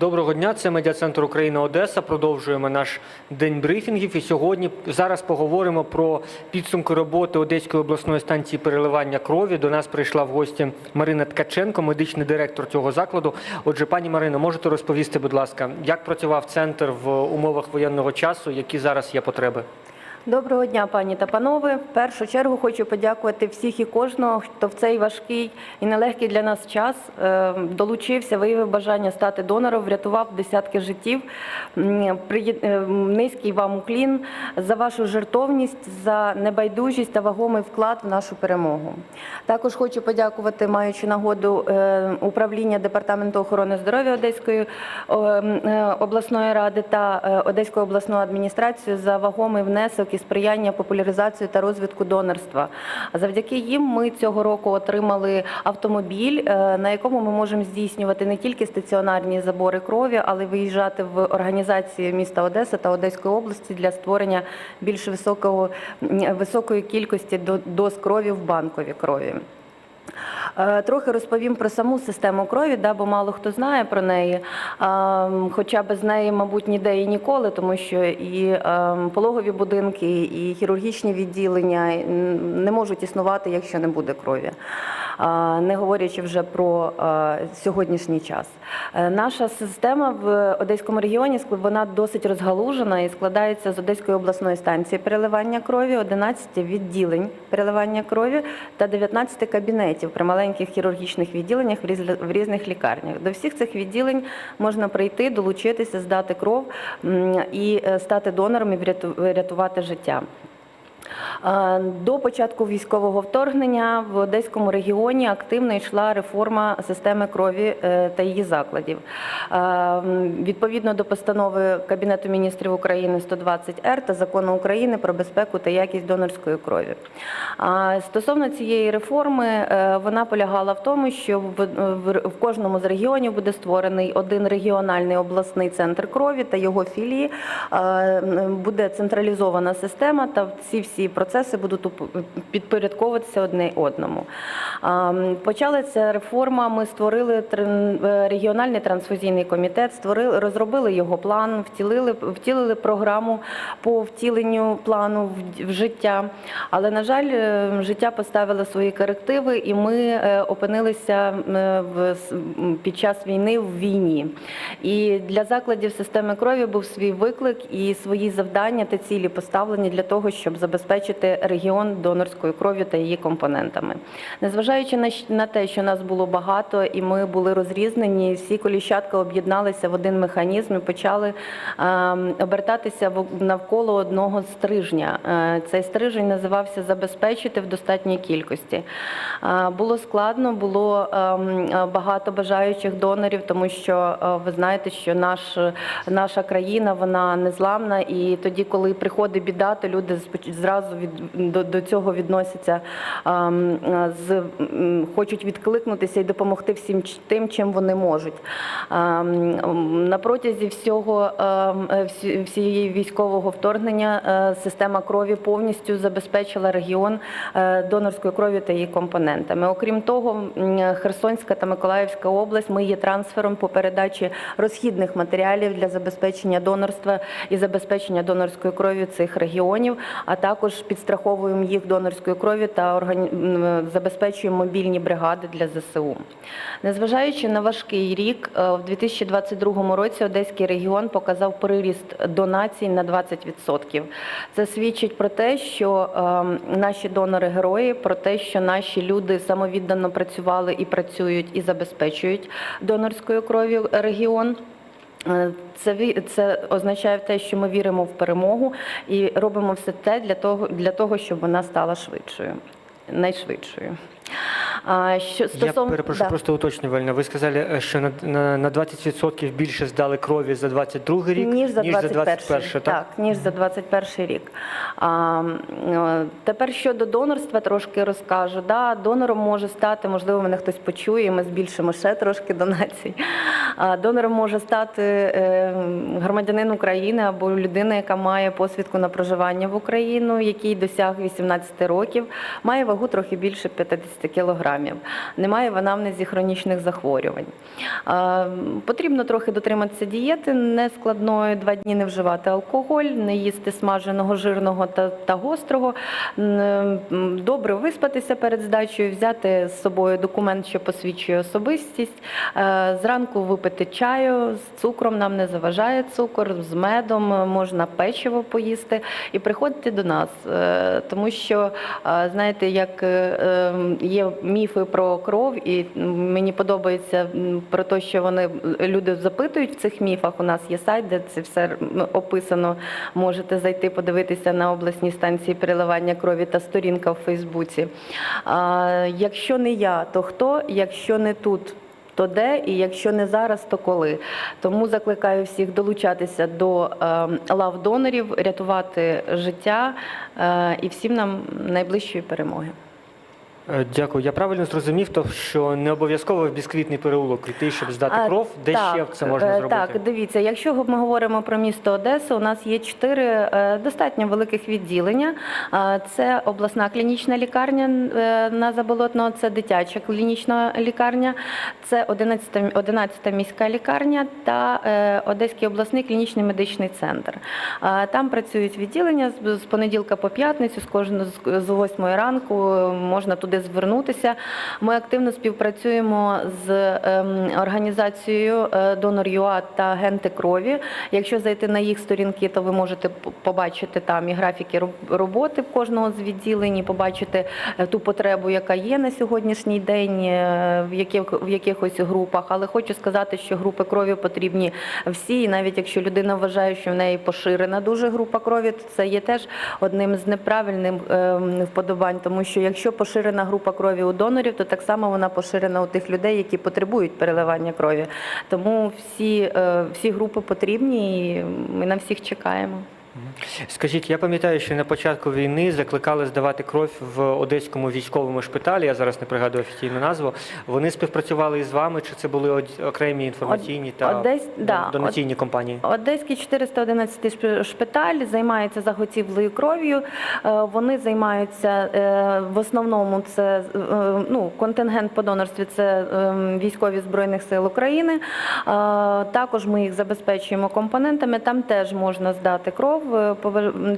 Доброго дня, це медіа-центр Україна Одеса. Продовжуємо наш день брифінгів. І сьогодні зараз поговоримо про підсумки роботи Одеської обласної станції переливання крові. До нас прийшла в гості Марина Ткаченко, медичний директор цього закладу. Отже, пані Марино, можете розповісти, будь ласка, як працював центр в умовах воєнного часу, які зараз є потреби? Доброго дня, пані та панове. В першу чергу хочу подякувати всіх і кожного, хто в цей важкий і нелегкий для нас час е, долучився, виявив бажання стати донором, врятував десятки життів. Е, Низький вам уклін за вашу жертовність, за небайдужість та вагомий вклад в нашу перемогу. Також хочу подякувати, маючи нагоду е, управління департаменту охорони здоров'я Одеської обласної ради та Одеської обласної адміністрації за вагомий внесок і сприяння популяризації та розвитку донорства. Завдяки їм ми цього року отримали автомобіль, е, на якому ми можемо здійснювати не тільки стаціонарні забори крові, але й виїжджати в організації міста Одеса та Одеської області для створення більш високого високої кількості до- доз крові в банковій крові. Е, Трохи розповім про саму систему крові, да, бо мало хто знає про неї. Хоча без неї, мабуть, ніде і ніколи, тому що і е, пологові будинки, і хірургічні відділення не можуть існувати, якщо не буде крові. Не говорячи вже про сьогоднішній час. Е, Наша система в Одеському регіоні вона досить розгалужена і складається з Одеської обласної станції переливання крові, 11 відділень переливання крові та 19 кабінетів при маленьких хірургічних відділеннях в різних лікарнях. До всіх цих відділень можна прийти, долучитися, здати кров і е, стати донором і врятувати життя. Е, До початку військового вторгнення в Одеському регіоні активно йшла реформа системи крові е, та її закладів. Е, Відповідно до постанови Кабінету міністрів України 120 Р та закону України про безпеку та якість донорської крові. Стосовно цієї реформи, вона полягала в тому, що в, кожному з регіонів буде створений один регіональний обласний центр крові та його філії. Буде централізована система, та ці всі процеси будуть підпорядковуватися одне одному. Почалася реформа. Ми створили е, регіональний трансфузійний комітет, створили, розробили його план, втілили, втілили програму по втіленню плану в, життя. Але на жаль, е, життя поставило свої корективи, і ми е, опинилися під час війни в війні. І для закладів системи крові був свій виклик і свої завдання та цілі поставлені для того, щоб забезпечити регіон донорською кров'ю та її компонентами. Незважаючи на те, що нас було багато і ми були розрізнені, всі коліщатка об'єдналися в один механізм і почали ем, обертатися навколо одного стрижня. Е, Цей стрижень називався забезпечити в достатній кількості. Е, Було складно, було ем, багато бажаючих донорів, тому що е, ви знаєте, що наш, наша країна вона незламна, і тоді, коли приходить біда, то люди споч- зразу від, до, до цього відносяться, з, хочуть відкликнутися і допомогти всім тим, чим вони можуть. На протязі всього всі- всієї військового вторгнення е, система крові повністю забезпечила регіон е, донорською кров'ю та її компонентами. Окрім того, Херсонська та Миколаївська область ми є трансфером по передачі розхідних матеріалів для забезпечення донорства і забезпечення донорської крові цих регіонів, а також підстраховуємо їх донорською кров'ю та органі... забезпечуємо мобільні бригади для ЗСУ. Незважаючи на важкий рік, е, в 2022 році Одеський регіон показав приріст донацій на 20%. Це свідчить про те, що ем, наші донори герої, про те, що наші люди самовіддано працювали і працюють і забезпечують донорською кров'ю регіон. Е, Це це означає те, що ми віримо в перемогу і робимо все те для того, для того, щоб вона стала швидшою, найшвидшою. Що Я перепрошую, Да. просто уточнювально. Ви сказали, е, що на, на, на 20% більше здали крові за 22 рік, ніж за 21, 21 так? так, ніж за 21 рік. А, е, тепер щодо донорства трошки розкажу. Да, донором може стати, можливо, мене хтось почує, ми збільшимо ще трошки донацій. А Донором може стати е, громадянин України або людина, яка має посвідку на проживання в Україну, який досяг 18 років, має вагу трохи більше 50 кілограмів, не має в анамнезі хронічних захворювань. Потрібно трохи дотриматися дієти нескладної, два дні не вживати алкоголь, не їсти смаженого, жирного та, та гострого, добре виспатися перед здачею, взяти з собою документ, що посвідчує особистість, е, зранку випити чаю з цукром, нам не заважає цукор, з медом, е, можна печиво поїсти і приходити до нас, Е, тому що знаєте, як є міфи про кров, і мені подобається про те, що вони люди запитують в цих міфах. У нас є сайт, де це все описано. Можете зайти подивитися на обласній станції переливання крові та сторінка в Фейсбуці. А, якщо не я, то хто? Якщо не тут. То де і якщо не зараз, то коли. Тому закликаю всіх долучатися до е, лав донорів, рятувати життя е, і всім нам найближчої перемоги. Е, Дякую. Я правильно зрозумів, то що не обов'язково в бісквітний переулок йти, щоб здати А, кров. Де так, ще це можна е, зробити? Так, дивіться, якщо ми говоримо про місто Одесу, у нас є чотири е, достатньо великих відділення. Це обласна клінічна лікарня на Заболотного, це дитяча клінічна лікарня, це 11-та 11-та міська лікарня та Одеський обласний клінічний медичний центр. Там працюють відділення з- понеділка по п'ятницю, з кожного з- 8 ранку можна туди звернутися. Ми активно співпрацюємо з ем, організацією е, Донор.ЮА та Генти крові. Якщо зайти на їх сторінки, то ви можете побачити там і графіки роботи в кожного з відділень, і побачити е, ту потребу, яка є на сьогоднішній день е, в яких в якихось групах. Але хочу сказати, що групи крові потрібні всі, і навіть якщо людина вважає, що в неї поширена дуже група крові, то це є теж одним з неправильним ем, вподобань, тому що якщо поширена група крові у донорів, то так само вона поширена у тих людей, які потребують переливання крові. Тому всі, е, всі групи потрібні, і ми на всіх чекаємо. Скажіть, я пам'ятаю, що на початку війни закликали здавати кров в одеському військовому шпиталі. Я зараз не пригадую офіційну назву. Вони співпрацювали із вами, чи це були окремі інформаційні та Одесь- донаційні компанії? Одеський 411 шпиталь займається заготівлею кров'ю. Е, Вони займаються е, в основному це е, ну, контингент по донорстві це е, військові збройних сил України. Також ми їх забезпечуємо компонентами. Там теж можна здати кров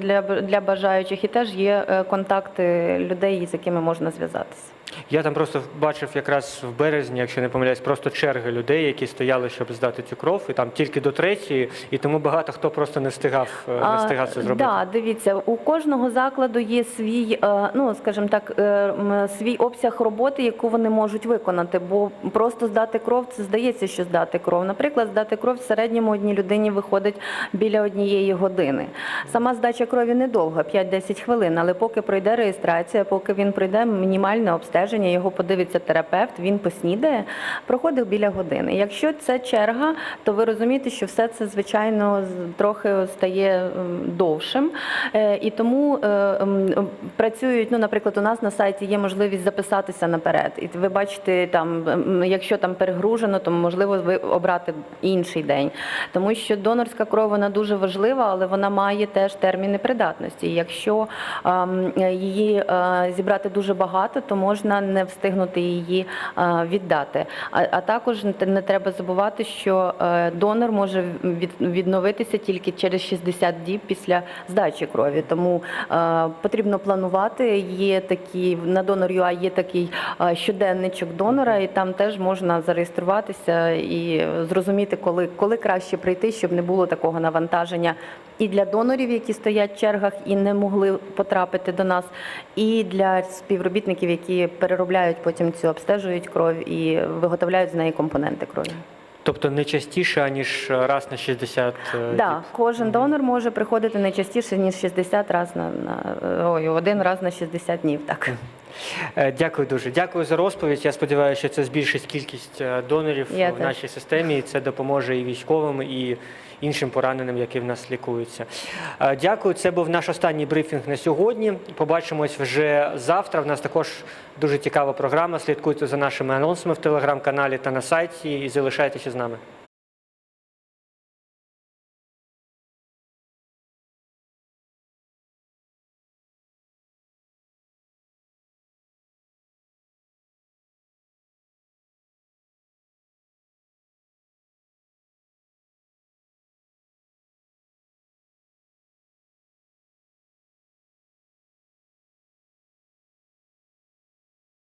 для, для бажаючих, і теж є е, контакти людей, з якими можна зв'язатися. Я там просто бачив якраз в березні, якщо не помиляюсь, просто черги людей, які стояли, щоб здати цю кров, і там тільки до третьої, і тому багато хто просто не встигав, е, не встигав це зробити. Так, дивіться, у кожного закладу є свій, е, ну скажімо так, е, свій обсяг роботи, яку вони можуть виконати. Бо просто здати кров, це здається, що здати кров. Наприклад, здати кров в середньому одній людині виходить біля однієї години. Сама здача крові недовга, 5-10 хвилин, але поки пройде реєстрація, поки він пройде мінімальне обстеження, його подивиться терапевт, він поснідає, проходить біля години. Якщо це черга, то ви розумієте, що все це звичайно трохи стає довшим. Е, І тому е, працюють, ну, наприклад, у нас на сайті є можливість записатися наперед. І ви бачите, там, якщо там перегружено, то можливо ви обрати інший день. Тому що донорська кров вона дуже важлива, але вона має теж терміни придатності. Якщо ем, її е, зібрати дуже багато, то можна не встигнути її е, віддати. А, також не- треба забувати, що е, донор може відновитися тільки через 60 діб після здачі крові. Тому е, потрібно планувати. Є такі на донор.ua є такий щоденничок донора, і там теж можна зареєструватися і зрозуміти, коли, коли краще прийти, щоб не було такого навантаження і для донорів, які стоять в чергах і не могли потрапити до нас, і для співробітників, які переробляють потім цю обстежують кров і виготовляють з неї компоненти крові. Тобто не частіше, аніж раз на 60 е, Да, кожен донор може приходити не частіше ніж 60 раз на, на ой, один раз на 60 днів. Так. Е, Дякую дуже. Дякую за розповідь. Я сподіваюся, що це збільшить кількість е, донорів Я в теж. нашій системі. І це допоможе і військовим, і іншим пораненим, які в нас лікуються. Е, Дякую. Це був наш останній брифінг на сьогодні. Побачимось вже завтра. В нас також дуже цікава програма. Слідкуйте за нашими анонсами в телеграм-каналі та на сайті і залишайтеся з нами.